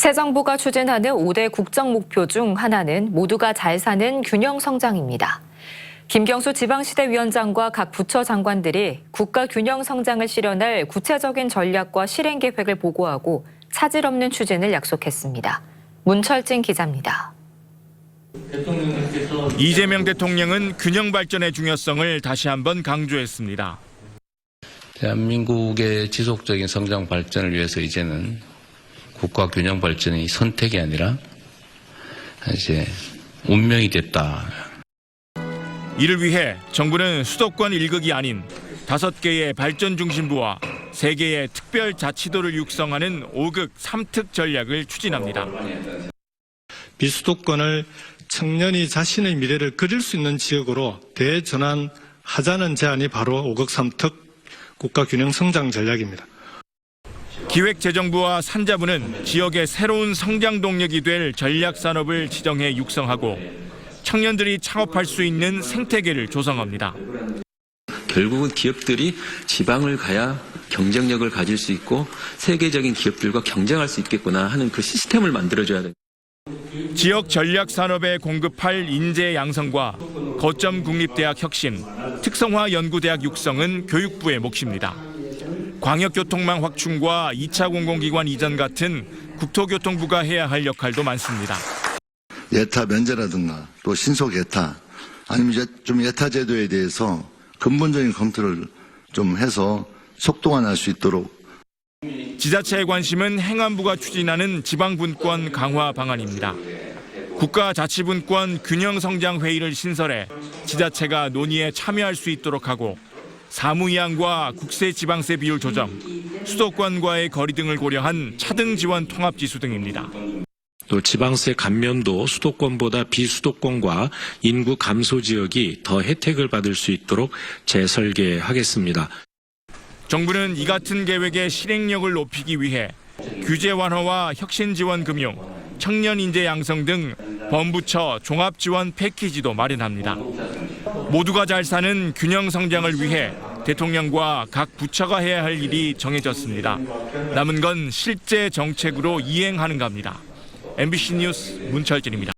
새 정부가 추진하는 5대 국정 목표 중 하나는 모두가 잘 사는 균형 성장입니다. 김경수 지방시대 위원장과 각 부처 장관들이 국가 균형 성장을 실현할 구체적인 전략과 실행 계획을 보고하고 차질 없는 추진을 약속했습니다. 문철진 기자입니다. 이재명 대통령은 균형 발전의 중요성을 다시 한번 강조했습니다. 대한민국의 지속적인 성장 발전을 위해서 이제는 국가 균형 발전이 선택이 아니라 이제 운명이 됐다. 이를 위해 정부는 수도권 일극이 아닌 다섯 개의 발전 중심부와 세 개의 특별 자치도를 육성하는 5극 3특 전략을 추진합니다. 비수도권을 청년이 자신의 미래를 그릴 수 있는 지역으로 대전환하자는 제안이 바로 5급 3특 국가균형 성장 전략입니다. 기획재정부와 산자부는 지역의 새로운 성장 동력이 될 전략 산업을 지정해 육성하고 청년들이 창업할 수 있는 생태계를 조성합니다. 결국은 기업들이 지방을 가야 경쟁력을 가질 수 있고 세계적인 기업들과 경쟁할 수 있겠구나 하는 그 시스템을 만들어줘야 됩니다. 지역 전략 산업에 공급할 인재 양성과 거점 국립대학 혁신, 특성화 연구대학 육성은 교육부의 몫입니다. 광역교통망 확충과 2차 공공기관 이전 같은 국토교통부가 해야 할 역할도 많습니다. 예타 면제라든가 또 신속 예타 아니면 이제 좀 예타 제도에 대해서 근본적인 검토를 좀 해서 속도가 날 수 있도록 지자체의 관심은 행안부가 추진하는 지방분권 강화 방안입니다. 국가자치분권 균형성장회의를 신설해 지자체가 논의에 참여할 수 있도록 하고 사무이양과 국세지방세 비율 조정, 수도권과의 거리 등을 고려한 차등 지원 통합 지수 등입니다. 또 지방세 감면도 수도권보다 비수도권과 인구 감소 지역이 더 혜택을 받을 수 있도록 재설계하겠습니다. 정부는 이 같은 계획의 실행력을 높이기 위해 규제 완화와 혁신 지원 금융, 청년 인재 양성 등 범부처 종합 지원 패키지도 마련합니다. 모두가 잘 사는 균형 성장을 위해 대통령과 각 부처가 해야 할 일이 정해졌습니다. 남은 건 실제 정책으로 이행하는 겁니다. MBC 뉴스 문철진입니다.